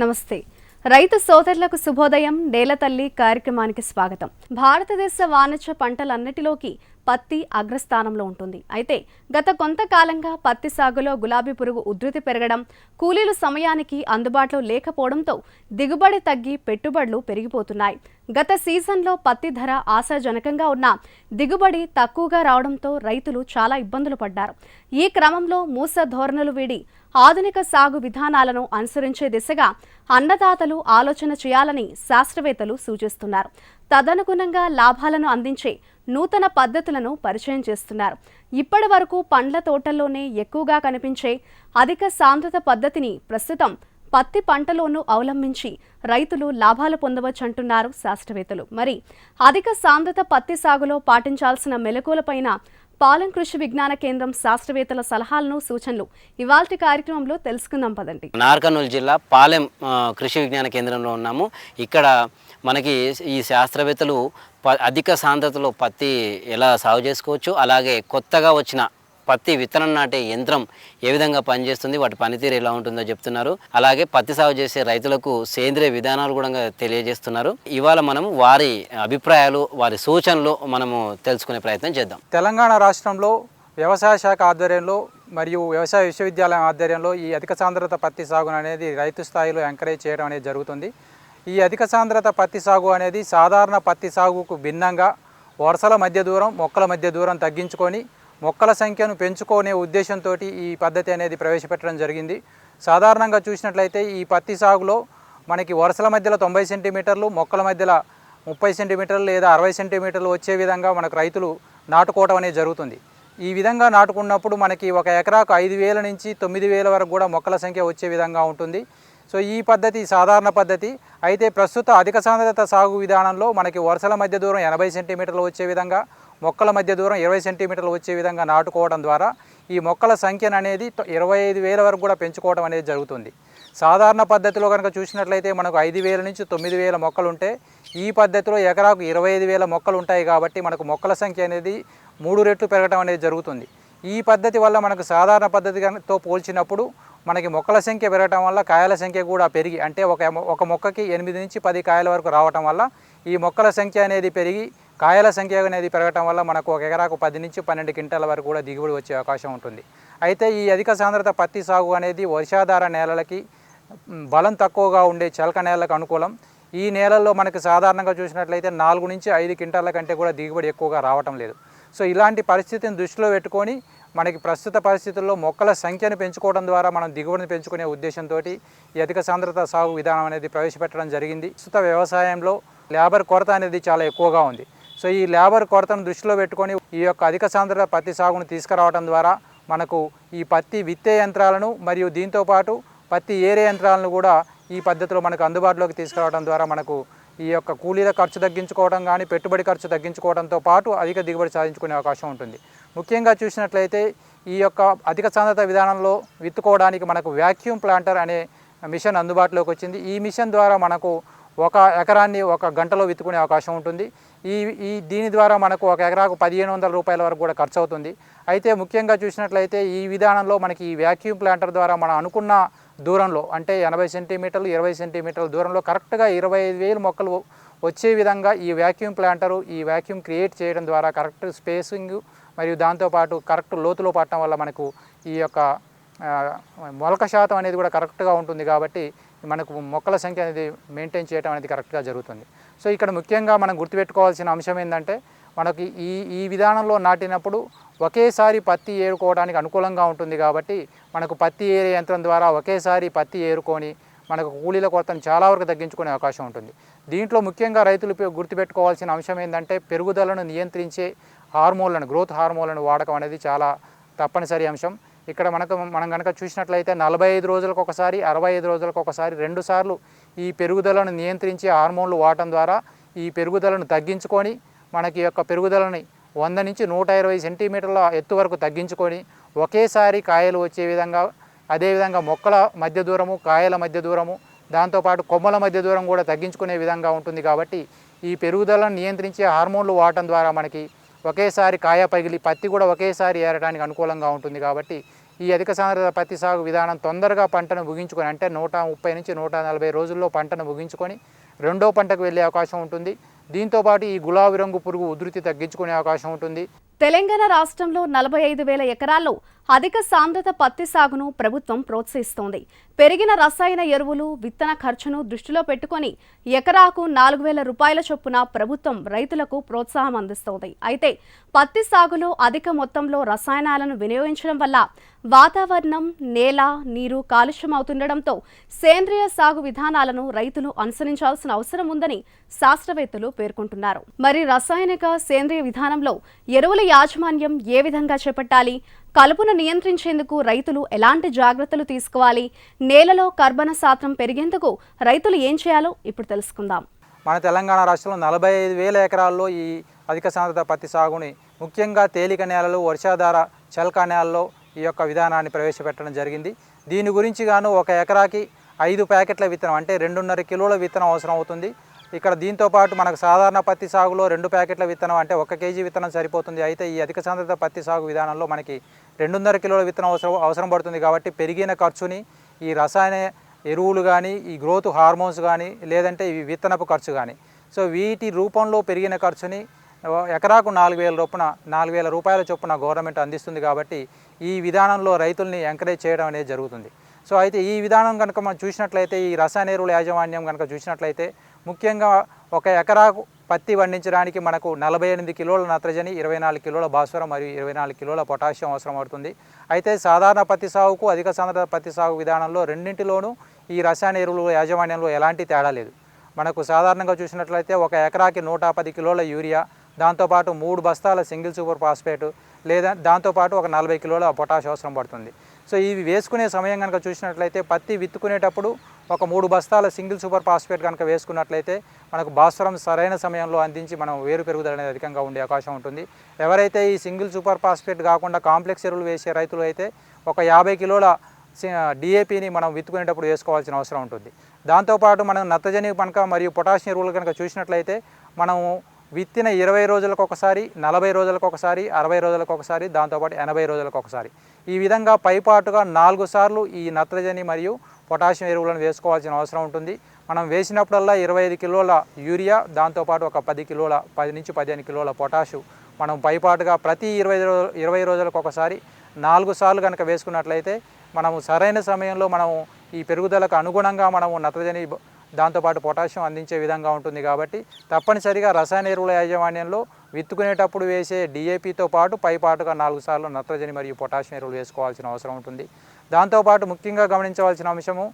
నమస్తే. రైతు సోదరులకు శుభోదయం నేలతల్లి కార్యక్రమానికి స్వాగతం. భారతదేశ వాణిజ్య పంటలన్నిటిలోకి పత్తి అగ్రస్థానంలో ఉంటుంది. అయితే గత కొంతకాలంగా పత్తి సాగులో గులాబీ పురుగు ఉధృతి పెరగడం కూలీలు సమయానికి అందుబాటులో లేకపోవడంతో దిగుబడి తగ్గి పెట్టుబడులు పెరిగిపోతున్నాయి. గత సీజన్లో పత్తి ధర ఆశాజనకంగా ఉన్న దిగుబడి తక్కువగా రావడంతో రైతులు చాలా ఇబ్బందులు పడ్డారు. ఈ క్రమంలో మూస ధోరణులు వీడి ఆధునిక సాగు విధానాలను అనుసరించే దిశగా అన్నదాతలు ఆలోచన చేయాలని శాస్త్రవేత్తలు సూచిస్తున్నారు. తదనుగుణంగా లాభాలను అందించే నూతన పద్ధతులను పరిచయం చేస్తున్నారు. ఇప్పటి వరకు పండ్ల తోటల్లోనే ఎక్కువగా కనిపించే అధిక సాంద్రత పద్ధతిని ప్రస్తుతం పత్తి పంటలోనూ అవలంబించి రైతులు లాభాలు పొందవచ్చంటున్నారు శాస్త్రవేత్తలు. మరి అధిక సాంద్రత పత్తి సాగులో పాటించాల్సిన మెలకువలపైన పాలెం కృషి విజ్ఞాన కేంద్రం శాస్త్రవేత్తల సలహాలను సూచనలు. ఇవాళ కార్యక్రమంలో తెలుసుకుందాం పదండి. నార్కర్నూలు జిల్లా పాలెం కృషి విజ్ఞాన కేంద్రంలో ఉన్నాము. ఇక్కడ మనకి ఈ శాస్త్రవేత్తలు ప అధిక సాంద్రతలో పత్తి ఎలా సాగు చేసుకోవచ్చు అలాగే కొత్తగా వచ్చిన పత్తి విత్తనం నాటే యంత్రం ఏ విధంగా పనిచేస్తుంది వాటి పనితీరు ఎలా ఉంటుందో చెప్తున్నారు. అలాగే పత్తి సాగు చేసే రైతులకు సేంద్రియ విధానాలు కూడా తెలియజేస్తున్నారు. ఇవాళ మనం వారి అభిప్రాయాలు వారి సూచనలు మనము తెలుసుకునే ప్రయత్నం చేద్దాం. తెలంగాణ రాష్ట్రంలో వ్యవసాయ శాఖ ఆధ్వర్యంలో మరియు వ్యవసాయ విశ్వవిద్యాలయం ఆధ్వర్యంలో ఈ అధిక సాంద్రత పత్తి సాగు అనేది రైతు స్థాయిలో ఎంకరేజ్ చేయడం అనేది జరుగుతుంది. ఈ అధిక సాంద్రత పత్తి సాగు అనేది సాధారణ పత్తి సాగుకు భిన్నంగా వరుసల మధ్య దూరం మొక్కల మధ్య దూరం తగ్గించుకొని మొక్కల సంఖ్యను పెంచుకునే ఉద్దేశంతో ఈ పద్ధతి అనేది ప్రవేశపెట్టడం జరిగింది. సాధారణంగా చూసినట్లయితే ఈ పత్తి సాగులో మనకి వరుసల మధ్యలో తొంభై సెంటీమీటర్లు మొక్కల మధ్యలో ముప్పై సెంటీమీటర్లు లేదా అరవై సెంటీమీటర్లు వచ్చే విధంగా మనకు రైతులు నాటుకోవడం అనేది జరుగుతుంది. ఈ విధంగా నాటుకున్నప్పుడు మనకి ఒక ఎకరాకు ఐదు వేల నుంచి తొమ్మిది వేల వరకు కూడా మొక్కల సంఖ్య వచ్చే విధంగా ఉంటుంది. సో ఈ పద్ధతి సాధారణ పద్ధతి. అయితే ప్రస్తుత అధిక సాంద్రత సాగు విధానంలో మనకి వరుసల మధ్య దూరం ఎనభై సెంటీమీటర్లు వచ్చే విధంగా మొక్కల మధ్య దూరం ఇరవై సెంటీమీటర్లు వచ్చే విధంగా నాటుకోవడం ద్వారా ఈ మొక్కల సంఖ్యను అనేది ఇరవై ఐదు వేల వరకు కూడా పెంచుకోవడం అనేది జరుగుతుంది. సాధారణ పద్ధతిలో కనుక చూసినట్లయితే మనకు ఐదు వేల నుంచి తొమ్మిది వేల మొక్కలు ఉంటే ఈ పద్ధతిలో ఎకరాకు ఇరవై ఐదు వేల మొక్కలు ఉంటాయి కాబట్టి మనకు మొక్కల సంఖ్య అనేది మూడు రెట్లు పెరగడం అనేది జరుగుతుంది. ఈ పద్ధతి వల్ల మనకు సాధారణ పద్ధతితో పోల్చినప్పుడు మనకి మొక్కల సంఖ్య పెరగటం వల్ల కాయల సంఖ్య కూడా పెరిగి అంటే ఒక ఒక మొక్కకి ఎనిమిది నుంచి పది కాయల వరకు రావటం వల్ల ఈ మొక్కల సంఖ్య అనేది పెరిగి కాయల సంఖ్య అనేది పెరగటం వల్ల మనకు ఒక ఎకరాకు పది నుంచి పన్నెండు క్వింటాల వరకు కూడా దిగుబడి వచ్చే అవకాశం ఉంటుంది. అయితే ఈ అధిక సాంద్రత పత్తి సాగు అనేది వర్షాధార నేలలకి బలం తక్కువగా ఉండే చలక నేలలకు అనుకూలం. ఈ నేలల్లో మనకి సాధారణంగా చూసినట్లయితే నాలుగు నుంచి ఐదు క్వింటాల కంటే కూడా దిగుబడి ఎక్కువగా రావటం లేదు. సో ఇలాంటి పరిస్థితిని దృష్టిలో పెట్టుకొని మనకి ప్రస్తుత పరిస్థితుల్లో మొక్కల సంఖ్యను పెంచుకోవడం ద్వారా మనం దిగుబడిని పెంచుకునే ఉద్దేశంతో ఈ అధిక సాంద్రత సాగు విధానం అనేది ప్రవేశపెట్టడం జరిగింది. ప్రస్తుత వ్యవసాయంలో లేబర్ కొరత అనేది చాలా ఎక్కువగా ఉంది. సో ఈ లేబర్ కొరతను దృష్టిలో పెట్టుకొని ఈ యొక్క అధిక సాంద్రత పత్తి సాగును తీసుకురావడం ద్వారా మనకు ఈ పత్తి విత్తే యంత్రాలను మరియు దీంతోపాటు పత్తి ఏరే యంత్రాలను కూడా ఈ పద్ధతిలో మనకు అందుబాటులోకి తీసుకురావడం ద్వారా మనకు ఈ యొక్క కూలీల ఖర్చు తగ్గించుకోవడం కానీ పెట్టుబడి ఖర్చు తగ్గించుకోవడంతో పాటు అధిక దిగుబడి సాధించుకునే అవకాశం ఉంటుంది. ముఖ్యంగా చూసినట్లయితే ఈ యొక్క అధిక సాంద్రత విధానంలో విత్తుకోవడానికి మనకు వ్యాక్యూమ్ ప్లాంటర్ అనే మిషన్ అందుబాటులోకి వచ్చింది. ఈ మిషన్ ద్వారా మనకు ఒక ఎకరాన్ని ఒక గంటలో విత్తుకునే అవకాశం ఉంటుంది. ఈ ఈ దీని ద్వారా మనకు ఒక ఎకరాకు పదిహేను వందల రూపాయల వరకు కూడా ఖర్చు అవుతుంది అయితే ముఖ్యంగా చూసినట్లయితే ఈ విధానంలో మనకి ఈ వ్యాక్యూమ్ ప్లాంటర్ ద్వారా మనం అనుకున్న దూరంలో అంటే ఎనభై సెంటీమీటర్లు ఇరవై సెంటీమీటర్ల దూరంలో కరెక్ట్గా ఇరవై ఐదు వేలు మొక్కలు వచ్చే విధంగా ఈ వ్యాక్యూమ్ ప్లాంటరు ఈ వ్యాక్యూమ్ క్రియేట్ చేయడం ద్వారా కరెక్ట్ స్పేసింగ్ మరియు దాంతోపాటు కరెక్ట్ లోతులో పట్టడం వల్ల మనకు ఈ యొక్క మొలక శాతం అనేది కూడా కరెక్ట్గా ఉంటుంది కాబట్టి మనకు మొక్కల సంఖ్య అనేది మెయింటైన్ చేయడం అనేది కరెక్ట్గా జరుగుతుంది. సో ఇక్కడ ముఖ్యంగా మనం గుర్తుపెట్టుకోవాల్సిన అంశం ఏంటంటే మనకి ఈ ఈ విధానంలో నాటినప్పుడు ఒకేసారి పత్తి ఏరుకోవడానికి అనుకూలంగా ఉంటుంది కాబట్టి మనకు పత్తి ఏరే యంత్రం ద్వారా ఒకేసారి పత్తి ఏరుకొని మనకు కూలీల కొరతను చాలా వరకు తగ్గించుకునే అవకాశం ఉంటుంది. దీంట్లో ముఖ్యంగా రైతులు గుర్తుపెట్టుకోవాల్సిన అంశం ఏంటంటే పెరుగుదలను నియంత్రించే హార్మోన్లను గ్రోత్ హార్మోన్లను వాడకం అనేది చాలా తప్పనిసరి అంశం. ఇక్కడ మనకు మనం కనుక చూసినట్లయితే నలభై ఐదు రోజులకు ఒకసారి అరవై ఐదు రోజులకు ఒకసారి రెండు సార్లు ఈ పెరుగుదలను నియంత్రించే హార్మోన్లు వాడటం ద్వారా ఈ పెరుగుదలను తగ్గించుకొని మనకి యొక్క పెరుగుదలని వంద నుంచి నూట ఇరవై సెంటీమీటర్ల ఎత్తు వరకు తగ్గించుకొని ఒకేసారి కాయలు వచ్చే విధంగా అదేవిధంగా మొక్కల మధ్య దూరము కాయల మధ్య దూరము దాంతోపాటు కొమ్మల మధ్య దూరం కూడా తగ్గించుకునే విధంగా ఉంటుంది కాబట్టి ఈ పెరుగుదలను నియంత్రించే హార్మోన్లు వాడటం ద్వారా మనకి ఒకేసారి కాయ పగిలి పత్తి కూడా ఒకేసారి ఏరడానికి అనుకూలంగా ఉంటుంది కాబట్టి ఈ అధిక సాంద్రత పత్తి సాగు విధానం తొందరగా పంటను ముగించుకొని అంటే నూట ముప్పై నుంచి నూట నలభై రోజుల్లో పంటను ముగించుకొని రెండో పంటకు వెళ్ళే అవకాశం ఉంటుంది. దీంతోపాటు ఈ గులాబీ రంగు పురుగు ఉధృతి తగ్గించుకునే అవకాశం ఉంటుంది. తెలంగాణ రాష్ట్రంలో నలభై ఐదు వేల ఎకరాల్లో అధిక సాంద్రత పత్తి సాగును ప్రభుత్వం ప్రోత్సహిస్తోంది. పెరిగిన రసాయన ఎరువులు విత్తన ఖర్చును దృష్టిలో పెట్టుకొని ఎకరాకు నాలుగు వేల రూపాయల చొప్పున ప్రభుత్వం రైతులకు ప్రోత్సాహం అందిస్తోంది. అయితే పత్తి సాగులో అధిక మొత్తంలో రసాయనాలను వినియోగించడం వల్ల వాతావరణం నేల నీరు కాలుష్యం అవుతుండటంతో సేంద్రియ సాగు విధానాలను రైతులు అనుసరించాల్సిన అవసరం ఉందని శాస్త్రవేత్తలు పేర్కొంటున్నారు. మరి రసాయనిక సేంద్రియ విధానంలో ఎరువుల యాజమాన్యం ఏ విధంగా చేపట్టాలి? కలుపును నియంత్రించేందుకు రైతులు ఎలాంటి జాగ్రత్తలు తీసుకోవాలి? నేలలో కర్బన శాతం పెరిగేందుకు రైతులు ఏం చేయాలో ఇప్పుడు తెలుసుకుందాం. మన తెలంగాణ రాష్ట్రంలో నలభై ఐదు వేల ఎకరాల్లో ఈ అధిక సాంద్రత పత్తి సాగుని ముఖ్యంగా తేలిక నేలలు వర్షాధార చెలకా నేలల్లో ఈ యొక్క విధానాన్ని ప్రవేశపెట్టడం జరిగింది. దీని గురించి గాను ఒక ఎకరాకి ఐదు ప్యాకెట్ల విత్తనం అంటే రెండున్నర కిలోల విత్తనం అవసరం అవుతుంది ఇక్కడ దీంతో పాటు మనకు సాధారణ పత్తి సాగులో రెండు ప్యాకెట్ల విత్తనం అంటే ఒక కేజీ విత్తనం సరిపోతుంది. అయితే ఈ అధిక సాంద్రత పత్తి సాగు విధానంలో మనకి రెండున్నర కిలోల విత్తనం అవసరం అవసరం పడుతుంది కాబట్టి పెరిగిన ఖర్చుని ఈ రసాయన ఎరువులు కానీ ఈ గ్రోత్ హార్మోన్స్ కానీ లేదంటే ఈ విత్తనపు ఖర్చు కానీ సో వీటి రూపంలో పెరిగిన ఖర్చుని ఎకరాకు నాలుగు వేల రూపున నాలుగు వేల రూపాయల చొప్పున గవర్నమెంట్ అందిస్తుంది కాబట్టి ఈ విధానంలో రైతుల్ని ఎంకరేజ్ చేయడం అనేది జరుగుతుంది. సో అయితే ఈ విధానం కనుక మనం చూసినట్లయితే ఈ రసాయన ఎరువుల యాజమాన్యం కనుక చూసినట్లయితే ముఖ్యంగా ఒక ఎకరాకు పత్తి పండించడానికి మనకు నలభై ఎనిమిది కిలోల నత్రజని ఇరవై నాలుగు కిలోల భాస్వరం మరియు ఇరవై నాలుగు కిలోల పొటాషియం అవసరం పడుతుంది అయితే సాధారణ పత్తి సాగుకు అధిక సాంద్రత పత్తి సాగు విధానంలో రెండింటిలోనూ ఈ రసాయన ఎరువుల యాజమాన్యంలో ఎలాంటి తేడా లేదు. మనకు సాధారణంగా చూసినట్లయితే ఒక ఎకరాకి నూట పది కిలోల యూరియా దాంతోపాటు మూడు బస్తాల సింగిల్ సూపర్ ఫాస్ఫేట్ లేదా దాంతోపాటు ఒక నలభై కిలోల పొటాష్ అవసరం పడుతుంది. సో ఇవి వేసుకునే సమయం కనుక చూసినట్లయితే పత్తి విత్తుకునేటప్పుడు ఒక మూడు బస్తాల సింగిల్ సూపర్ ఫాస్ఫేట్ కనుక వేసుకున్నట్లయితే మనకు భాస్వరం సరైన సమయంలో అందించి మనం వేరు పెరుగుదల అనేది అధికంగా ఉండే అవకాశం ఉంటుంది. ఎవరైతే ఈ సింగిల్ సూపర్ ఫాస్ఫేట్ కాకుండా కాంప్లెక్స్ ఎరువులు వేసే రైతులు అయితే ఒక యాభై కిలోల డిఏపిని మనం విత్తుకునేటప్పుడు వేసుకోవాల్సిన అవసరం ఉంటుంది. దాంతోపాటు మనం నత్రజని కనుక మరియు పొటాషియం ఎరువులు కనుక చూసినట్లయితే మనము విత్తిన ఇరవై రోజులకు ఒకసారి నలభై రోజులకు ఒకసారి అరవై రోజులకు ఒకసారి దాంతోపాటు ఎనభై రోజులకు ఒకసారి. ఈ విధంగా పైపాటుగా నాలుగు సార్లు ఈ నత్రజని మరియు పొటాషియం ఎరువులను వేసుకోవాల్సిన అవసరం ఉంటుంది. మనం వేసినప్పుడల్లా ఇరవై ఐదు కిలోల యూరియా దాంతోపాటు ఒక పది కిలోల పది నుంచి పదిహేను కిలోల పొటాషు మనం పైపాటుగా ప్రతి ఇరవై ఇరవై రోజులకు ఒకసారి నాలుగు సార్లు కనుక వేసుకున్నట్లయితే మనము సరైన సమయంలో మనము ఈ పెరుగుదలకు అనుగుణంగా మనము నత్రజని దాంతోపాటు పొటాషియం అందించే విధంగా ఉంటుంది కాబట్టి తప్పనిసరిగా రసాయన ఎరువుల యాజమాన్యంలో విత్తుకునేటప్పుడు వేసే డిఏపితో పాటు పైపాటుగా నాలుగు సార్లు నత్రజని మరియు పొటాషియం ఎరువులు వేసుకోవాల్సిన అవసరం ఉంటుంది. దాంతోపాటు ముఖ్యంగా గమనించవలసిన అంశము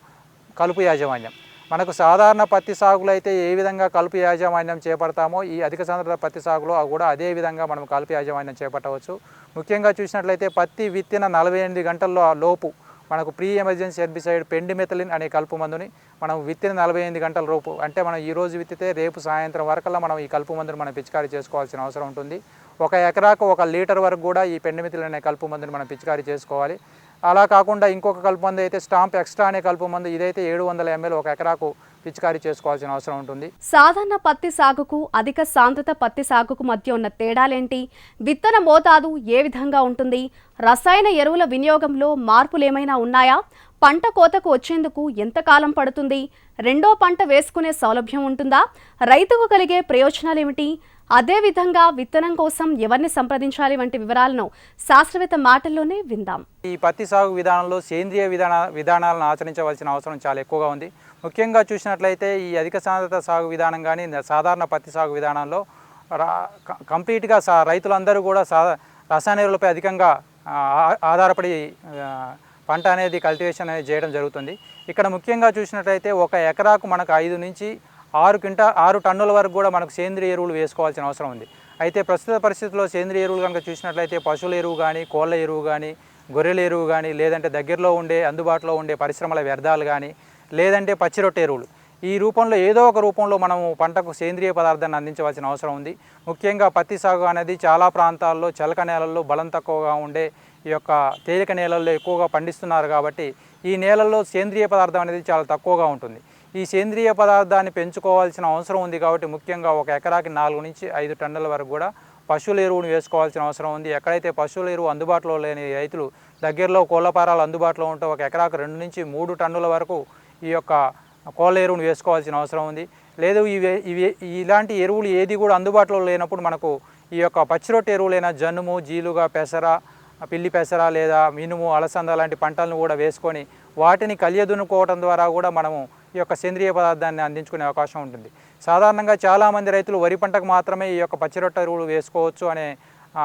కలుపు యాజమాన్యం. మనకు సాధారణ పత్తి సాగులో అయితే ఏ విధంగా కలుపు యాజమాన్యం చేపడతామో ఈ అధిక సాంద్రత పత్తి సాగులో కూడా అదే విధంగా మనం కలుపు యాజమాన్యం చేపట్టవచ్చు. ముఖ్యంగా చూసినట్లయితే పత్తి విత్తిన నలభై ఎనిమిది గంటల్లో లోపు మనకు ప్రీ ఎమర్జెన్సీ హెర్బిసైడ్ పెండిమెథలిన్ అనే కలుపు మందుని మనం విత్తిన నలభై ఎనిమిది గంటల రూపు అంటే మనం ఈ రోజు విత్తితే రేపు సాయంత్రం వరకల్లా మనం ఈ కలుపు మందుని మనం పిచికారీ చేసుకోవాల్సిన అవసరం ఉంటుంది. ఒక ఎకరాకు ఒక లీటర్ వరకు కూడా ఈ పెండిమెథలిన్ అనే కలుపు మందుని మనం పిచికారీ చేసుకోవాలి. అలా కాకుండా ఇంకొక కలుపు మందు అయితే స్టాంప్ ఎక్స్ట్రా అనే కలుపు మందు ఇదైతే ఏడు వందల ఎంఎల్ ఒక ఎకరాకు పిచికారీ చేసుకోవాల్సిన అవసరం ఉంటుంది. సాధారణ పత్తి సాగుకు అధిక సాంద్రత పత్తి సాగుకు మధ్య ఉన్న తేడాలేంటి? విత్తన మోతాదు ఏ విధంగా ఉంటుంది? రసాయన ఎరువుల వినియోగంలో మార్పులేమైనా ఉన్నాయా? పంట కోతకు వచ్చేందుకు ఎంత కాలం పడుతుంది? రెండో పంట వేసుకునే సౌలభ్యం ఉంటుందా? రైతుకు కలిగే ప్రయోజనాలేమిటి? అదేవిధంగా విత్తనం కోసం ఎవరిని సంప్రదించాలి వంటి వివరాలను శాస్త్రవేత్త మాటల్లోనే విందాం. ఈ పత్తి సాగు విధానంలో సేంద్రియ విధాన విధానాలను ఆచరించవలసిన అవసరం చాలా ఎక్కువగా ఉంది. ముఖ్యంగా చూసినట్లయితే ఈ అధిక సాంద్రత సాగు విధానం కానీ సాధారణ పత్తి సాగు విధానంలో రా క- కంప్లీట్గా సా రైతులందరూ కూడా సా రసాయన ఎరువులపై అధికంగా ఆధారపడి పంట అనేది కల్టివేషన్ అనేది చేయడం జరుగుతుంది. ఇక్కడ ముఖ్యంగా చూసినట్లయితే ఒక ఎకరాకు మనకు ఐదు నుంచి ఆరు క్వింటా ఆరు టన్నుల వరకు కూడా మనకు సేంద్రియ ఎరువులు వేసుకోవాల్సిన అవసరం ఉంది. అయితే ప్రస్తుత పరిస్థితుల్లో సేంద్రియ ఎరువులు కనుక చూసినట్లయితే పశువుల ఎరువు కానీ కోళ్ళ ఎరువు కానీ గొర్రెల ఎరువు కానీ లేదంటే దగ్గరలో ఉండే అందుబాటులో ఉండే పరిశ్రమల వ్యర్థాలు కానీ లేదంటే పచ్చిరొట్టె ఎరువులు. ఈ రూపంలో ఏదో ఒక రూపంలో మనము పంటకు సేంద్రియ పదార్థాన్ని అందించవలసిన అవసరం ఉంది. ముఖ్యంగా పత్తి సాగు అనేది చాలా ప్రాంతాల్లో చలక నేలల్లో బలం తక్కువగా ఉండే ఈ యొక్క తేలిక నేలల్లో ఎక్కువగా పండిస్తున్నారు కాబట్టి ఈ నేలల్లో సేంద్రియ పదార్థం అనేది చాలా తక్కువగా ఉంటుంది. ఈ సేంద్రియ పదార్థాన్ని పెంచుకోవాల్సిన అవసరం ఉంది కాబట్టి ముఖ్యంగా ఒక ఎకరాకి నాలుగు నుంచి ఐదు టన్నుల వరకు కూడా పశువుల ఎరువును వేసుకోవాల్సిన అవసరం ఉంది. ఎక్కడైతే పశువుల ఎరువు అందుబాటులో లేని రైతులు దగ్గరలో కోళ్ళపారాలు అందుబాటులో ఉంటే ఒక ఎకరాకు రెండు నుంచి మూడు టన్నుల వరకు ఈ యొక్క కోళ్ళ ఎరువును వేసుకోవాల్సిన అవసరం ఉంది. లేదు ఇవి ఇవి ఇలాంటి ఎరువులు ఏది కూడా అందుబాటులో లేనప్పుడు మనకు ఈ యొక్క పచ్చిరొట్టు ఎరువులైన జనుము జీలుగా పెసర పిల్లి పెసర లేదా మినుము అలసంద లాంటి పంటలను కూడా వేసుకొని వాటిని కలియదునుకోవడం ద్వారా కూడా మనము ఈ యొక్క సేంద్రియ పదార్థాన్ని అందించుకునే అవకాశం ఉంటుంది. సాధారణంగా చాలామంది రైతులు వరి పంటకు మాత్రమే ఈ యొక్క పచ్చిరొట్ట ఎరువులు వేసుకోవచ్చు అనే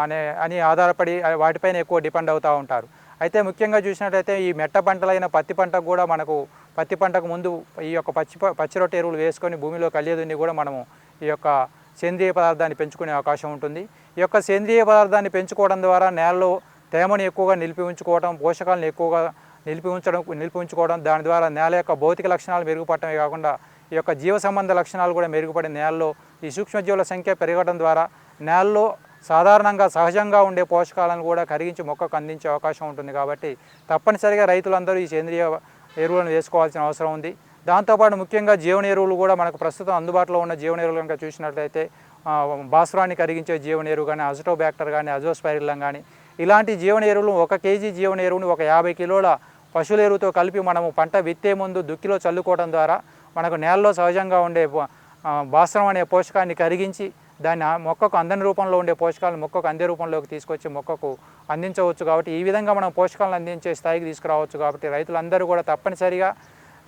అనే అని ఆధారపడి వాటిపైన ఎక్కువ డిపెండ్ అవుతూ ఉంటారు. అయితే ముఖ్యంగా చూసినట్టయితే ఈ మెట్ట పంటలైన పత్తి పంటకు కూడా మనకు పత్తి పంటకు ముందు ఈ యొక్క పచ్చి పచ్చిరొట్ట ఎరువులు వేసుకొని భూమిలో కలియదుని కూడా మనము ఈ యొక్క సేంద్రియ పదార్థాన్ని పెంచుకునే అవకాశం ఉంటుంది. ఈ యొక్క సేంద్రియ పదార్థాన్ని పెంచుకోవడం ద్వారా నేలలో తేమను ఎక్కువగా నిలిపి ఉంచుకోవడం పోషకాలను ఎక్కువగా నిలిపి ఉంచడం నిలిపి ఉంచుకోవడం దాని ద్వారా నేల యొక్క భౌతిక లక్షణాలు మెరుగుపడటమే కాకుండా ఈ యొక్క జీవ సంబంధ లక్షణాలు కూడా మెరుగుపడి నేలలో ఈ సూక్ష్మజీవుల సంఖ్య పెరగడం ద్వారా నేలలో సాధారణంగా సహజంగా ఉండే పోషకాలను కూడా కరిగించి మొక్కకు అందించే అవకాశం ఉంటుంది కాబట్టి తప్పనిసరిగా రైతులందరూ ఈ సేంద్రియ ఎరువులను వేసుకోవాల్సిన అవసరం ఉంది. దాంతోపాటు ముఖ్యంగా జీవన ఎరువులు కూడా మనకు ప్రస్తుతం అందుబాటులో ఉన్న జీవన ఎరువులు కనుక చూసినట్లయితే బాస్రాన్ని భాస్వరాన్ని కరిగించే జీవన ఎరువు కానీ అజటోబ్యాక్టర్ కానీ అజోస్పైరిలం కానీ ఇలాంటి జీవన ఎరువులు ఒక కేజీ జీవన ఎరువుని ఒక యాభై కిలోల పశువుల ఎరువుతో కలిపి మనము పంట విత్తే ముందు దుక్కిలో చల్లుకోవడం ద్వారా మనకు నేలలో సహజంగా ఉండే పో- భాస్వరం అనే పోషకాన్ని కరిగించి దాన్ని మొక్కకు అందని రూపంలో ఉండే పోషకాలను మొక్కకు అందే రూపంలోకి తీసుకొచ్చి మొక్కకు అందించవచ్చు కాబట్టి ఈ విధంగా మనం పోషకాలను అందించే స్థాయికి తీసుకురావచ్చు కాబట్టి రైతులందరూ కూడా తప్పనిసరిగా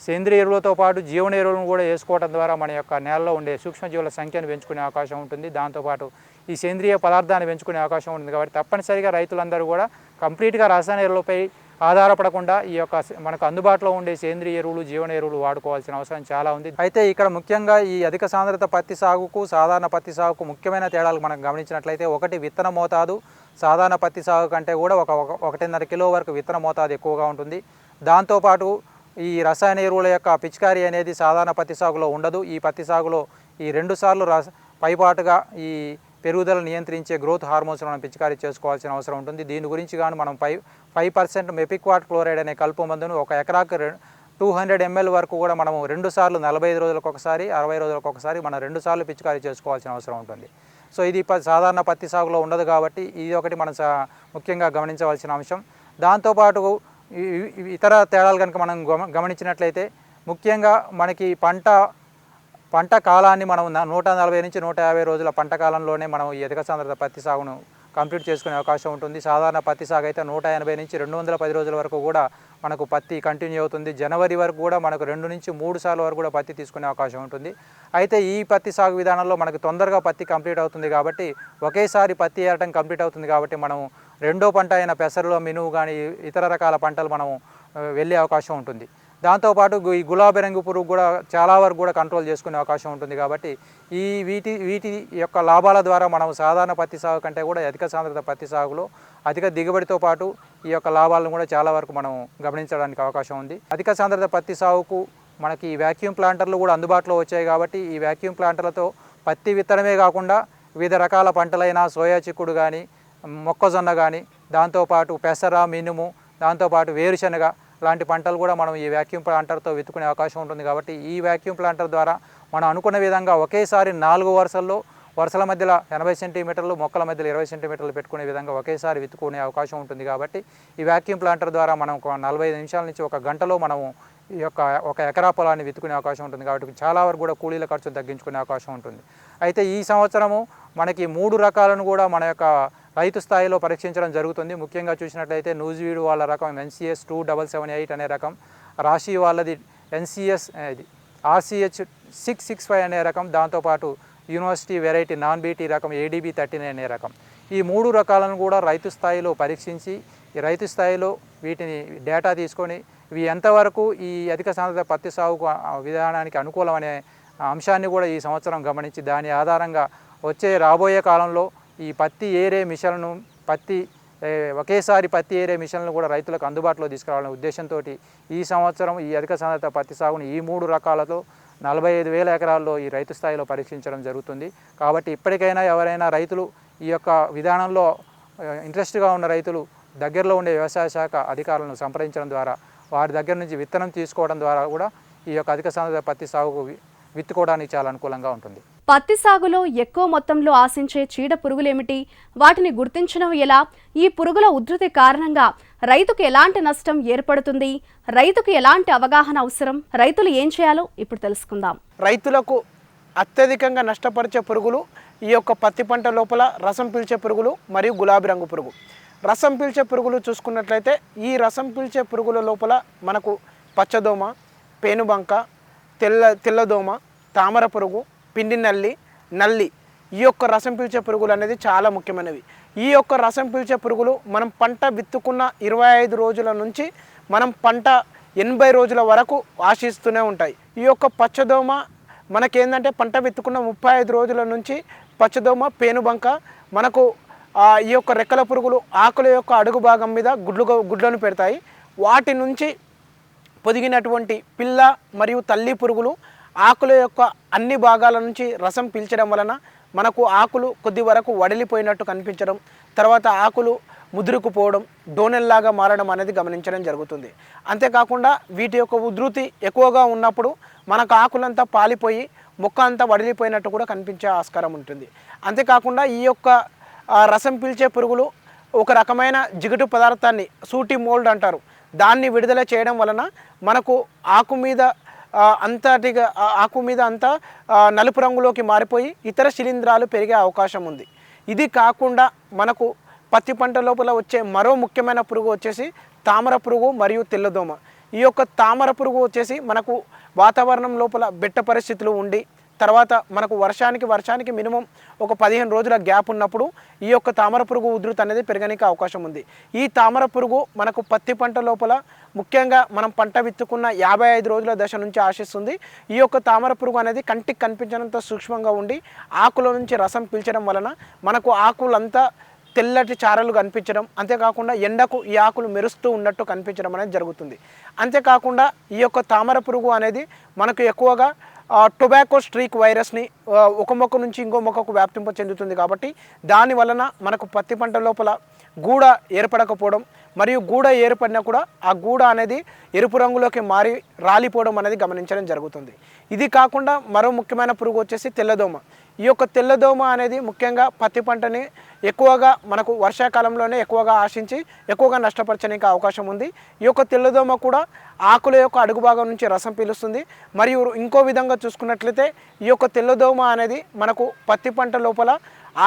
సేంద్రియ ఎరువులతో పాటు జీవన ఎరువులను కూడా వేసుకోవడం ద్వారా మన యొక్క నేలలో ఉండే సూక్ష్మజీవుల సంఖ్యను పెంచుకునే అవకాశం ఉంటుంది. దాంతోపాటు ఈ సేంద్రియ పదార్థాన్ని పెంచుకునే అవకాశం ఉంటుంది కాబట్టి తప్పనిసరిగా రైతులందరూ కూడా కంప్లీట్గా రసాయన ఎరువులపై ఆధారపడకుండా ఈ యొక్క మనకు అందుబాటులో ఉండే సేంద్రియ ఎరువులు జీవన ఎరువులు వాడుకోవాల్సిన అవసరం చాలా ఉంది. అయితే ఇక్కడ ముఖ్యంగా ఈ అధిక సాంద్రత పత్తి సాగుకు సాధారణ పత్తి సాగుకు ముఖ్యమైన తేడాలు మనం గమనించినట్లయితే ఒకటి విత్తన మోతాదు. సాధారణ పత్తి సాగు కంటే కూడా ఒక ఒక- ఒకటిన్నర కిలో వరకు విత్తన మోతాదు ఎక్కువగా ఉంటుంది. దాంతోపాటు ఈ రసాయన ఎరువుల యొక్క పిచికారీ అనేది సాధారణ పత్తి సాగులో ఉండదు. ఈ పత్తి సాగులో ఈ రెండు సార్లు రస పైపాటుగా ఈ పెరుగుదల నియంత్రించే గ్రోత్ హార్మోన్స్ మనం పిచికారీ చేసుకోవాల్సిన అవసరం ఉంటుంది. దీని గురించి కానీ మనం five five percent mepiquat chloride అనే కలుపు మందును ఒక ఎకరాకు టూ హండ్రెడ్ ఎంఎల్ వరకు కూడా మనము రెండు సార్లు నలభై ఐదు రోజులకు ఒకసారి అరవై రోజులకు ఒకసారి మనం రెండు సార్లు పిచికారీ చేసుకోవాల్సిన అవసరం ఉంటుంది. సో ఇది ప- సాధారణ పత్తి సాగులో ఉండదు కాబట్టి ఇది ఒకటి మనం ముఖ్యంగా గమనించవలసిన అంశం. దాంతోపాటు ఇతర తేడాలు కనుక మనం గమ- గమనించినట్లయితే ముఖ్యంగా మనకి పంట పంట కాలాన్ని మనం నూట నలభై నుంచి నూట యాభై రోజుల పంట కాలంలోనే మనం ఈ అధిక సాంద్రత పత్తి సాగును కంప్లీట్ చేసుకునే అవకాశం ఉంటుంది. సాధారణ పత్తి సాగు అయితే నూట ఎనభై నుంచి రెండు వందల పది రోజుల వరకు కూడా మనకు పత్తి కంటిన్యూ అవుతుంది. జనవరి వరకు కూడా మనకు రెండు నుంచి మూడు సార్లు వరకు కూడా పత్తి తీసుకునే అవకాశం ఉంటుంది. అయితే ఈ పత్తి సాగు విధానంలో మనకు తొందరగా పత్తి కంప్లీట్ అవుతుంది కాబట్టి ఒకేసారి పత్తి ఏరటం కంప్లీట్ అవుతుంది కాబట్టి మనం రెండో పంట అయిన పెసరులో మినువు కానీ ఇతర రకాల పంటలు మనం వెళ్ళే అవకాశం ఉంటుంది. దాంతోపాటు ఈ గులాబీ రంగు పురుగు కూడా చాలా వరకు కూడా కంట్రోల్ చేసుకునే అవకాశం ఉంటుంది కాబట్టి ఈ వీటి వీటి యొక్క లాభాల ద్వారా మనం సాధారణ పత్తి సాగు కంటే కూడా అధిక సాంద్రత పత్తి సాగులో అధిక దిగుబడితో పాటు ఈ యొక్క లాభాలను కూడా చాలా వరకు మనం గమనించడానికి అవకాశం ఉంది. అధిక సాంద్రత పత్తి సాగుకు మనకి ఈ వ్యాక్యూమ్ ప్లాంటర్లు కూడా అందుబాటులో వచ్చాయి కాబట్టి ఈ వ్యాక్యూమ్ ప్లాంటర్లతో పత్తి విత్తనమే కాకుండా వివిధ రకాల పంటలైన సోయా చిక్కుడు కానీ మొక్కజొన్న కానీ దాంతోపాటు పెసర మినుము దాంతోపాటు వేరుశనగ లాంటి పంటలు కూడా మనం ఈ వ్యాక్యూమ్ ప్లాంటర్తో వెతుకునే అవకాశం ఉంటుంది కాబట్టి ఈ వ్యాక్యూమ్ ప్లాంటర్ ద్వారా మనం అనుకున్న విధంగా ఒకేసారి నాలుగు వరుసల్లో వరుసల మధ్యలో ఎనభై సెంటీమీటర్లు మొక్కల మధ్యలో ఇరవై సెంటీమీటర్లు పెట్టుకునే విధంగా ఒకేసారి విత్తుకునే అవకాశం ఉంటుంది కాబట్టి ఈ వ్యాక్యూమ్ ప్లాంటర్ ద్వారా మనం ఒక నలభై నిమిషాల నుంచి ఒక గంటలో మనము ఈ యొక్క ఒక ఎకరా పొలాన్ని విత్తుకునే అవకాశం ఉంటుంది కాబట్టి చాలా వరకు కూడా కూలీల ఖర్చును తగ్గించుకునే అవకాశం ఉంటుంది. అయితే ఈ సంవత్సరము మనకి మూడు రకాలను కూడా మన యొక్క రైతు స్థాయిలో పరీక్షించడం జరుగుతుంది. ముఖ్యంగా చూసినట్లయితే నూజివీడు వాళ్ళ రకం NCS two double seven eight అనే రకం రాశి వాళ్ళది ఎన్సిఎస్ ఇది ఆర్సిహెచ్ సిక్స్ సిక్స్ ఫైవ్ అనే రకం దాంతోపాటు యూనివర్సిటీ వెరైటీ నాన్ బీటీ రకం ఏడీబీ థర్టీన్ అనే రకం. ఈ మూడు రకాలను కూడా రైతు స్థాయిలో పరీక్షించి ఈ రైతు స్థాయిలో వీటిని డేటా తీసుకొని ఇవి ఎంతవరకు ఈ అధిక సాంద్రత పత్తి సాగుకు విధానానికి అనుకూలమనే అంశాన్ని కూడా ఈ సంవత్సరం గమనించి దాని ఆధారంగా వచ్చే రాబోయే కాలంలో ఈ పత్తి ఏరే మిషన్ను పత్తి ఒకేసారి పత్తి ఏరే మిషన్లు కూడా రైతులకు అందుబాటులో తీసుకురావాలనే ఉద్దేశంతో ఈ సంవత్సరం ఈ అధిక సాంద్రత పత్తి సాగును ఈ మూడు రకాలతో నలభై ఐదు వేల ఎకరాల్లో ఈ రైతు స్థాయిలో పరీక్షించడం జరుగుతుంది. కాబట్టి ఇప్పటికైనా ఎవరైనా రైతులు ఈ యొక్క విధానంలో ఇంట్రెస్ట్గా ఉన్న రైతులు దగ్గరలో ఉండే వ్యవసాయ శాఖ అధికారులను సంప్రదించడం ద్వారా వారి దగ్గర నుంచి విత్తనం తీసుకోవడం ద్వారా కూడా ఈ యొక్క అధిక సాంద్రత పత్తి సాగుకు విత్తుకోవడానికి చాలా అనుకూలంగా ఉంటుంది. పత్తి సాగులో ఎక్కువ మొత్తంలో ఆశించే చీడ పురుగులేమిటి? వాటిని గుర్తించడం ఎలా? ఈ పురుగుల ఉధృతి కారణంగా రైతుకు ఎలాంటి నష్టం ఏర్పడుతుంది? రైతుకు ఎలాంటి అవగాహన అవసరం? రైతులు ఏం చేయాలో ఇప్పుడు తెలుసుకుందాం. రైతులకు అత్యధికంగా నష్టపరిచే పురుగులు ఈ యొక్క పత్తి పంట లోపల రసం పీల్చే పురుగులు మరియు గులాబీ రంగు పురుగు. రసం పీల్చే పురుగులు చూసుకున్నట్లయితే ఈ రసం పీల్చే పురుగుల లోపల మనకు పచ్చదోమ పేనుబంక తెల్ల తెల్లదోమ తామర పురుగు పిండి నల్లి నల్లి. ఈ యొక్క రసం పీల్చే పురుగులు అనేది చాలా ముఖ్యమైనవి. ఈ యొక్క రసం పీల్చే పురుగులు మనం పంట విత్తుకున్న ఇరవై ఐదు రోజుల నుంచి మనం పంట ఎనభై రోజుల వరకు ఆశిస్తూనే ఉంటాయి. ఈ యొక్క పచ్చదోమ మనకేందంటే పంట విత్తుకున్న ముప్పై ఐదు రోజుల నుంచి పచ్చదోమ పేనుబంక మనకు ఈ యొక్క రెక్కల పురుగులు ఆకుల యొక్క అడుగు భాగం మీద గుడ్లు గుడ్లను పెడతాయి. వాటి నుంచి పొదిగినటువంటి పిల్ల మరియు తల్లి పురుగులు ఆకుల యొక్క అన్ని భాగాల నుంచి రసం పీల్చడం వలన మనకు ఆకులు కొద్ది వరకు వడిలిపోయినట్టు కనిపించడం తర్వాత ఆకులు ముదురుకుపోవడం డోనెల్లాగా మారడం అనేది గమనించడం జరుగుతుంది. అంతేకాకుండా వీటి యొక్క ఉధృతి ఎక్కువగా ఉన్నప్పుడు మనకు ఆకులంతా పాలిపోయి మొక్క అంతా వడిలిపోయినట్టు కూడా కనిపించే ఆస్కారం ఉంటుంది. అంతేకాకుండా ఈ యొక్క రసం పీల్చే పురుగులు ఒక రకమైన జిగుటు పదార్థాన్ని సూటి మోల్డ్ అంటారు. దాన్ని విడుదల చేయడం వలన మనకు ఆకు మీద అంతటిగా ఆకు మీద అంతా నలుపు రంగులోకి మారిపోయి ఇతర శిలీంధ్రాలు పెరిగే అవకాశం ఉంది. ఇది కాకుండా మనకు పత్తి పంట లోపల వచ్చే మరో ముఖ్యమైన పురుగు వచ్చేసి తామర పురుగు మరియు తెల్లదోమ. ఈ యొక్క తామర పురుగు వచ్చేసి మనకు వాతావరణం లోపల బెట్ట పరిస్థితులు ఉండి తర్వాత మనకు వర్షానికి వర్షానికి మినిమం ఒక పదిహేను రోజుల గ్యాప్ ఉన్నప్పుడు ఈ యొక్క తామర పురుగు ఉధృతి అనేది పెరగడానికి అవకాశం ఉంది. ఈ తామర పురుగు మనకు పత్తి పంట లోపల ముఖ్యంగా మనం పంట విత్తుకున్న యాభై ఐదు రోజుల దశ నుంచి ఆశిస్తుంది. ఈ యొక్క తామర పురుగు అనేది కంటికి కనిపించినంత సూక్ష్మంగా ఉండి ఆకుల నుంచి రసం పీల్చడం వలన మనకు ఆకులంతా తెల్లటి చారలు కనిపించడం అంతేకాకుండా ఎండకు ఈ ఆకులు మెరుస్తూ ఉన్నట్టు కనిపించడం అనేది జరుగుతుంది. అంతేకాకుండా ఈ యొక్క తామర పురుగు అనేది మనకు ఎక్కువగా టొబాకో స్ట్రీక్ వైరస్ని ఒక మొక్క నుంచి ఇంకో మొక్కకు వ్యాప్తింప చెందుతుంది కాబట్టి దాని వలన మనకు పత్తి పంట లోపల గూడ ఏర్పడకపోవడం మరియు గూడ ఏర్పడినా కూడా ఆ గూడ అనేది ఎరుపు రంగులోకి మారి రాలిపోవడం అనేది గమనించడం జరుగుతుంది. ఇది కాకుండా మరో ముఖ్యమైన పురుగు వచ్చేసి తెల్లదోమ. ఈ యొక్క తెల్లదోమ అనేది ముఖ్యంగా పత్తి పంటని ఎక్కువగా మనకు వర్షాకాలంలోనే ఎక్కువగా ఆశించి ఎక్కువగా నష్టపరచడానికి అవకాశం ఉంది. ఈ యొక్క తెల్లదోమ కూడా ఆకుల యొక్క అడుగు భాగం నుంచి రసం పీలుస్తుంది. మరియు ఇంకో విధంగా చూసుకున్నట్లయితే ఈ యొక్క తెల్లదోమ అనేది మనకు పత్తి పంట లోపల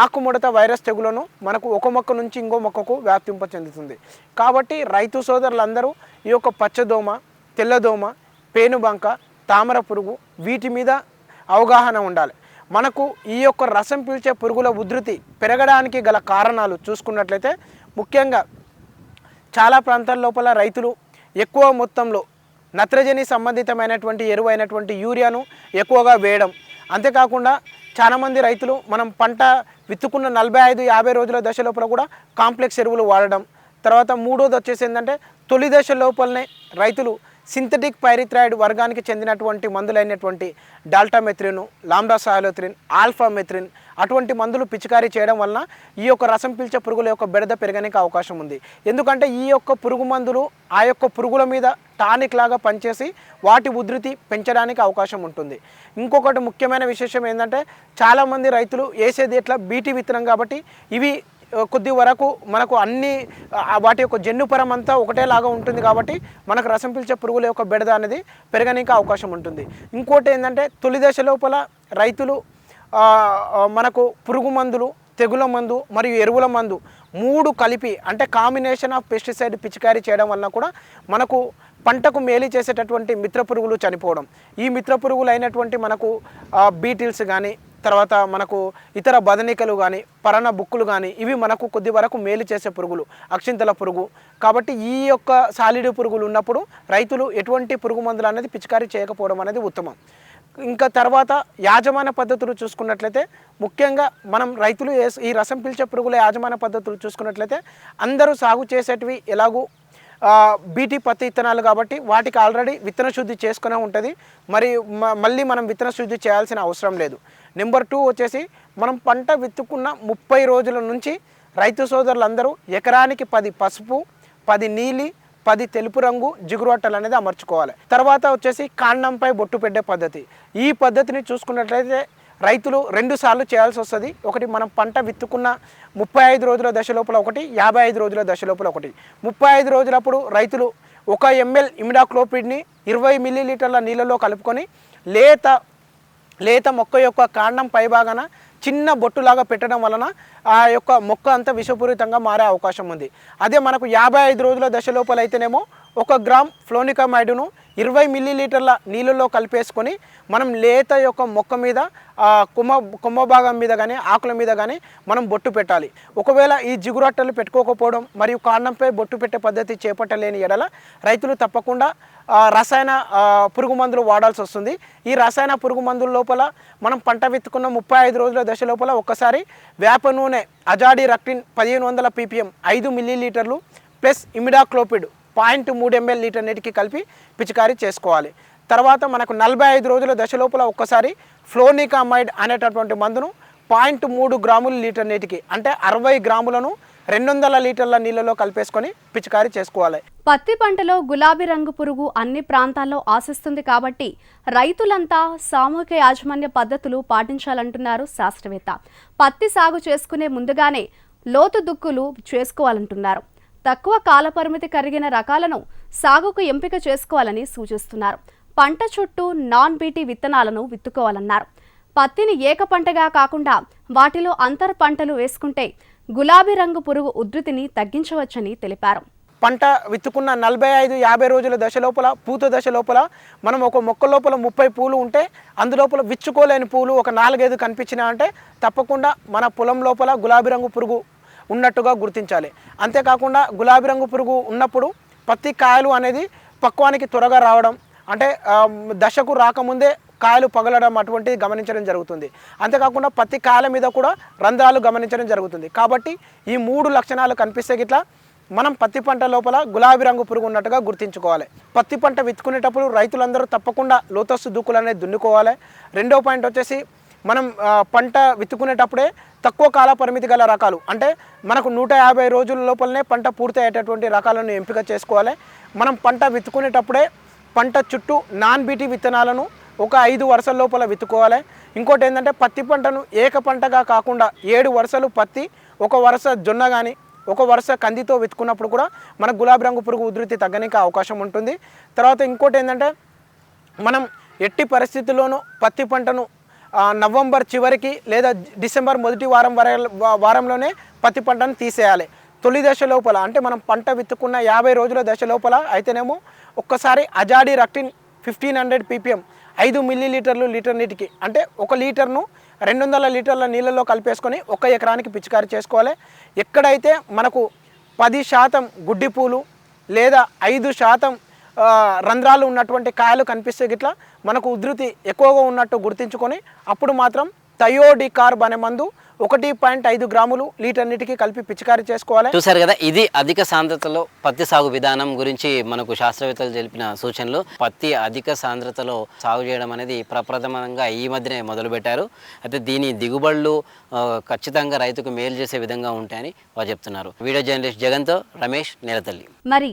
ఆకుముడత వైరస్ తెగులను మనకు ఒక మొక్క నుంచి ఇంకో మొక్కకు వ్యాప్తింప చెందుతుంది. కాబట్టి రైతు సోదరులందరూ ఈ యొక్క పచ్చదోమ తెల్లదోమ పేనుబంక తామర పురుగు వీటి మీద అవగాహన ఉండాలి. మనకు ఈ యొక్క రసం పీల్చే పురుగుల ఉధృతి పెరగడానికి గల కారణాలు చూసుకున్నట్లయితే ముఖ్యంగా చాలా ప్రాంతాల లోపల రైతులు ఎక్కువ మొత్తంలో నత్రజని సంబంధితమైనటువంటి ఎరువు అయినటువంటి యూరియాను ఎక్కువగా వేయడం. అంతేకాకుండా చాలామంది రైతులు మనం పంట విత్తుకున్న నలభై ఐదు యాభై రోజుల దశ లోపల కూడా కాంప్లెక్స్ ఎరువులు వాడడం. తర్వాత మూడోది వచ్చేసి ఏంటంటే తొలి దశ లోపలనే రైతులు సింథటిక్ పైరిథ్రాయిడ్ వర్గానికి చెందినటువంటి మందులైనటువంటి డాల్టామెథ్రిన్ లాంబ్డా సాయలోథ్రిన్ ఆల్ఫా మెథ్రిన్ అటువంటి మందులు పిచికారీ చేయడం వలన ఈ యొక్క రసం పీల్చే పురుగుల యొక్క బెడద పెరగడానికి అవకాశం ఉంది. ఎందుకంటే ఈ యొక్క పురుగు మందులు ఆ యొక్క పురుగుల మీద టానిక్ లాగా పనిచేసి వాటి ఉధృతి పెంచడానికి అవకాశం ఉంటుంది. ఇంకొకటి ముఖ్యమైన విశేషం ఏంటంటే చాలామంది రైతులు వేసేది ఎట్లా? బీటీ విత్తనం కాబట్టి ఇవి కొద్ది వరకు మనకు అన్ని వాటి యొక్క జన్యుపరం అంతా ఒకటేలాగా ఉంటుంది కాబట్టి మనకు రసం పీల్చే పురుగుల యొక్క బెడద అనేది పెరగనీకి అవకాశం ఉంటుంది. ఇంకోటి ఏంటంటే తొలి దశ లోపల రైతులు మనకు పురుగు మందులు తెగుల మందు మరియు ఎరువుల మందు మూడు కలిపి అంటే కాంబినేషన్ ఆఫ్ పెస్టిసైడ్ పిచికారీ చేయడం వలన కూడా మనకు పంటకు మేలు చేసేటటువంటి మిత్ర పురుగులు చనిపోవడం. ఈ మిత్ర పురుగులు అయినటువంటి మనకు బీటిల్స్ కానీ తర్వాత మనకు ఇతర బదనికలు కానీ పరణ బుక్కులు కానీ ఇవి మనకు కొద్ది వరకు మేలు చేసే పురుగులు అక్షింతల పురుగు. కాబట్టి ఈ యొక్క సాలిడ్ పురుగులు ఉన్నప్పుడు రైతులు ఎటువంటి పురుగు మందులు అనేది పిచికారీ చేయకపోవడం అనేది ఉత్తమం. ఇంకా తర్వాత యాజమాన్య పద్ధతులు చూసుకున్నట్లయితే ముఖ్యంగా మనం రైతులు ఈ రసం పీల్చే పురుగుల యాజమాన్య పద్ధతులు చూసుకున్నట్లయితే అందరూ సాగు చేసేటివి ఎలాగూ బీటీ పత్తి విత్తనాలు కాబట్టి వాటికి ఆల్రెడీ విత్తన శుద్ధి చేసుకునే ఉంటుంది. మరి మళ్ళీ మనం విత్తన శుద్ధి చేయాల్సిన అవసరం లేదు. నెంబర్ టూ వచ్చేసి మనం పంట విత్తుకున్న ముప్పై రోజుల నుంచి రైతు సోదరులందరూ ఎకరానికి పది పసుపు పది నీలి పది తెలుపు రంగు జిగురొట్టలు అనేది అమర్చుకోవాలి. తర్వాత వచ్చేసి కాండంపై బొట్టు పెట్టే పద్ధతి. ఈ పద్ధతిని చూసుకున్నట్లయితే రైతులు రెండు సార్లు చేయాల్సి వస్తుంది. ఒకటి మనం పంట విత్తుకున్న ముప్పై ఐదు రోజుల దశ లోపల ఒకటి యాభై ఐదు రోజుల దశ లోపల ఒకటి. ముప్పై ఐదు రోజులప్పుడు రైతులు ఒక ఎంఎల్ ఇమిడాక్లోపిడ్ని ఇరవై మిల్లీలీటర్ల నీళ్ళలో కలుపుకొని లేత లేత మొక్క యొక్క కాండం పైభాగాన చిన్న బొట్టులాగా పెట్టడం వలన ఆ యొక్క మొక్క అంతా విషపూరితంగా మారే అవకాశం ఉంది. అదే మనకు యాభై ఐదు రోజుల దశలోపలైతేనేమో అయితేనేమో ఒక గ్రామ్ ఫ్లోనికమైడును ఇరవై మిల్లీలీటర్ల నీళ్ళలో కలిపేసుకొని మనం లేత యొక్క మొక్క మీద కుమ్మ కొమ్మ కొమ్మ భాగం మీద కానీ ఆకుల మీద కానీ మనం బొట్టు పెట్టాలి. ఒకవేళ ఈ జిగురట్టలు పెట్టుకోకపోవడం మరియు కాండంపై బొట్టు పెట్టే పద్ధతి చేపట్టలేని ఎడల రైతులు తప్పకుండా రసాయన పురుగు మందులు వాడాల్సి వస్తుంది. ఈ రసాయన పురుగు మందుల లోపల మనం పంట విత్తుకున్న ముప్పై ఐదు రోజుల దశ లోపల ఒక్కసారి వేప నూనె అజాడి రక్టిన్ పదిహేను వందల పీపీఎం ఐదు మిల్లీలీటర్లు ప్లస్ ఇమిడాక్లోపిడ్ పాయింట్ మూడు ఎంఎల్ లీటర్ నీటికి కలిపి పిచికారీ చేసుకోవాలి. తర్వాత మనకు నలభై ఐదు రోజుల దశ లోపల ఒక్కసారి ఫ్లోనికామైడ్ అనేటటువంటి మందును పాయింట్ మూడు గ్రాముల లీటర్ నీటికి అంటే అరవై గ్రాములను రెండు వందల లీటర్ల నీళ్ళలో కలిపేసుకొని పిచికారీ చేసుకోవాలి. పత్తి పంటలో గులాబీ రంగు పురుగు అన్ని ప్రాంతాల్లో ఆశిస్తుంది కాబట్టి రైతులంతా సామూహిక యాజమాన్య పద్ధతులు పాటించాలంటున్నారు శాస్త్రవేత్త. పత్తి సాగు చేసుకునే ముందుగానే లోతు దుక్కులు చేసుకోవాలంటున్నారు. తక్కువ కాలపరిమితి కలిగిన రకాలను సాగుకు ఎంపిక చేసుకోవాలని సూచిస్తున్నారు. పంట చుట్టూ నాన్ బీటీ విత్తనాలను విత్తుకోవాలన్నారు. పత్తిని ఏక పంటగా కాకుండా వాటిలో అంతర పంటలు వేసుకుంటే గులాబీ రంగు పురుగు ఉధృతిని తగ్గించవచ్చని తెలిపారు. పంట విత్తుకున్న నలభై ఐదు యాభై రోజుల దశ లోపల పూత దశ లోపల మనం ఒక మొక్క లోపల ముప్పై పూలు ఉంటే అందులోపల విచ్చుకోలేని పూలు ఒక నాలుగైదు కనిపించినా అంటే తప్పకుండా మన పొలం లోపల గులాబీ రంగు పురుగు ఉన్నట్టుగా గుర్తించాలి. అంతేకాకుండా గులాబీ రంగు పురుగు ఉన్నప్పుడు పత్తి కాయలు అనేది పక్వానికి త్వరగా రావడం అంటే దశకు రాకముందే కాయలు పగలడం అటువంటిది గమనించడం జరుగుతుంది. అంతేకాకుండా పత్తి కాయల మీద కూడా రంధ్రాలు గమనించడం జరుగుతుంది. కాబట్టి ఈ మూడు లక్షణాలు కనిపిస్తే గిట్లా మనం పత్తి పంట లోపల గులాబీ రంగు పురుగు ఉన్నట్టుగా గుర్తించుకోవాలి. పత్తి పంట విత్తుకునేటప్పుడు రైతులందరూ తప్పకుండా లోతస్సు దుక్కులు అనేది దున్నుకోవాలి. రెండో పాయింట్ వచ్చేసి మనం పంట విత్తుకునేటప్పుడే తక్కువ కాల పరిమితి గల రకాలు అంటే మనకు నూట యాభై రోజుల లోపలనే పంట పూర్తి అయ్యేటటువంటి రకాలను ఎంపిక చేసుకోవాలి. మనం పంట విత్తుకునేటప్పుడే పంట చుట్టూ నాన్ బీటీ విత్తనాలను ఒక ఐదు వరుసల లోపల విత్తుకోవాలి. ఇంకోటి ఏంటంటే పత్తి పంటను ఏక పంటగా కాకుండా ఏడు వరుసలు పత్తి ఒక వరుస జొన్న కానీ ఒక వరుస కందితో విత్తుకున్నప్పుడు కూడా మనకు గులాబీ రంగు పురుగు ఉధృతి తగ్గడానికి అవకాశం ఉంటుంది. తర్వాత ఇంకోటి ఏంటంటే మనం ఎట్టి పరిస్థితుల్లోనూ పత్తి పంటను నవంబర్ చివరికి లేదా డిసెంబర్ మొదటి వారం వర వారంలోనే పత్తి పంటను తీసేయాలి. తొలి దశ లోపల అంటే మనం పంట విత్తుకున్న యాభై రోజుల దశ లోపల అయితేనేమో ఒక్కసారి azadirachtin fifteen hundred PPM ఐదు మిల్లీ లీటర్లు లీటర్ నీటికి అంటే ఒక లీటర్ను రెండు వందల లీటర్ల నీళ్ళలో కలిపేసుకొని ఒక ఎకరానికి పిచికారీ చేసుకోవాలి. ఎక్కడైతే మనకు పది శాతం గుడ్డి పూలు లేదా ఐదు శాతం రంధ్రాలు ఉన్నటువంటి కాయలు కనిపిస్తే గిట్లా మనకు ఉధృతి ఎక్కువగా ఉన్నట్టు గుర్తించుకొని అప్పుడు మాత్రం థయోడి కార్బ్ అనే మందు ఒకటి పాయింట్ ఐదు గ్రాములు లీటర్ నీటికి కలిపి పిచికారీ చేసుకోవాలి. చూశారు కదా ఇది అధిక సాంద్రతలో పత్తి సాగు విధానం గురించి మనకు శాస్త్రవేత్తలు తెలిపిన సూచనలు. పత్తి అధిక సాంద్రతలో సాగు చేయడం అనేది ప్రప్రథమంగా ఈ మధ్యనే మొదలుపెట్టారు. అయితే దీని దిగుబడులు ఖచ్చితంగా రైతుకు మేలు చేసే విధంగా ఉంటాయని వారు చెప్తున్నారు. వీడియో జర్నలిస్ట్ జగన్తో రమేష్ నేలతల్లి. మరి